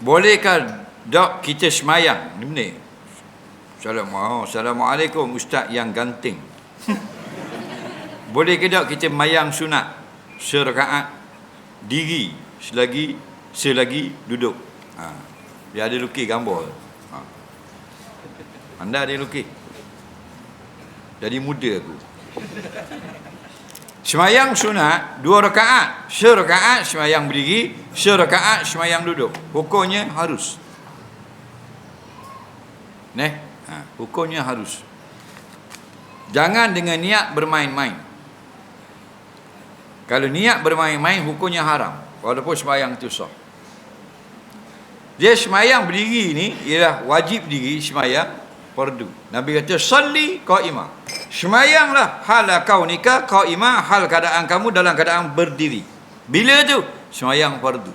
Bolehkah dok kita semayang? Ni benar. Assalamualaikum. Ustaz yang ganting. Boleh ke tak kita mayang sunat serakaat diri selagi selagi duduk. Ha. Dia ada lukis gambar. Ha. Anda ada lukis. Jadi muda aku. Semayang sunat dua rakaat, serakaat semayang berdiri, serakaat semayang duduk. Hukumnya harus. Neh, ha, hukumnya harus. Jangan dengan niat bermain-main. Kalau niat bermain-main hukumnya haram walaupun sembahyang itu sah. Dia sembahyang berdiri ni ialah wajib diri sembahyang fardu. Nabi kata salli qaimah. Sembahyanglah hal kau nikah qaimah hal keadaan kamu dalam keadaan berdiri. Bila tu? Sembahyang fardu.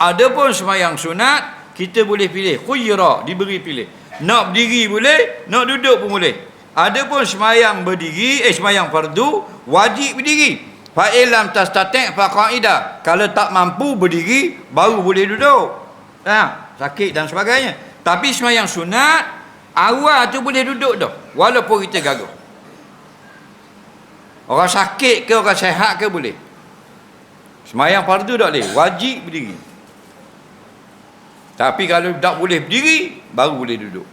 Adapun sembahyang sunat kita boleh pilih khuyra diberi pilih. Nak berdiri boleh, nak duduk pun boleh. Adapun sembahyang berdiri, eh sembahyang fardu wajib berdiri. Fa illam tastati' fa qaida. Kalau tak mampu berdiri baru boleh duduk. Ha, sakit dan sebagainya. Tapi sembahyang sunat awal tu boleh duduk dah walaupun kita gagah. Orang sakit ke orang sehat ke boleh. Sembahyang fardu tak boleh, wajib berdiri. Tapi kalau tak boleh berdiri baru boleh duduk.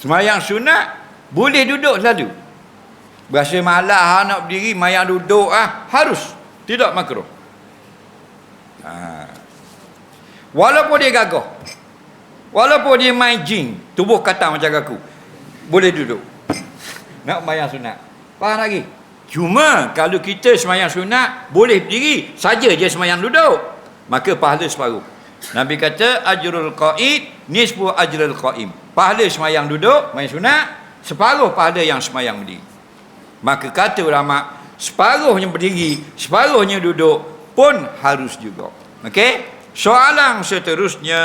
Sembahyang sunat boleh duduk selalu. Berasa malah ha, nak berdiri mayang duduk ah harus tidak makruh. Ha. Walaupun dia gagah. Walaupun dia main jin, tubuh kata macam aku. Boleh duduk. Nak mayang sunat. Faham lagi? Cuma kalau kita semayang sunat boleh berdiri saja je semayang duduk. Maka pahala separuh. Nabi kata ajrul qaid nisfu ajrul qaim. Pahala semayang duduk, main sunat, separuh pahala yang semayang berdiri. Maka kata ulama, separuhnya berdiri, separuhnya duduk pun harus juga. Okey? Soalan seterusnya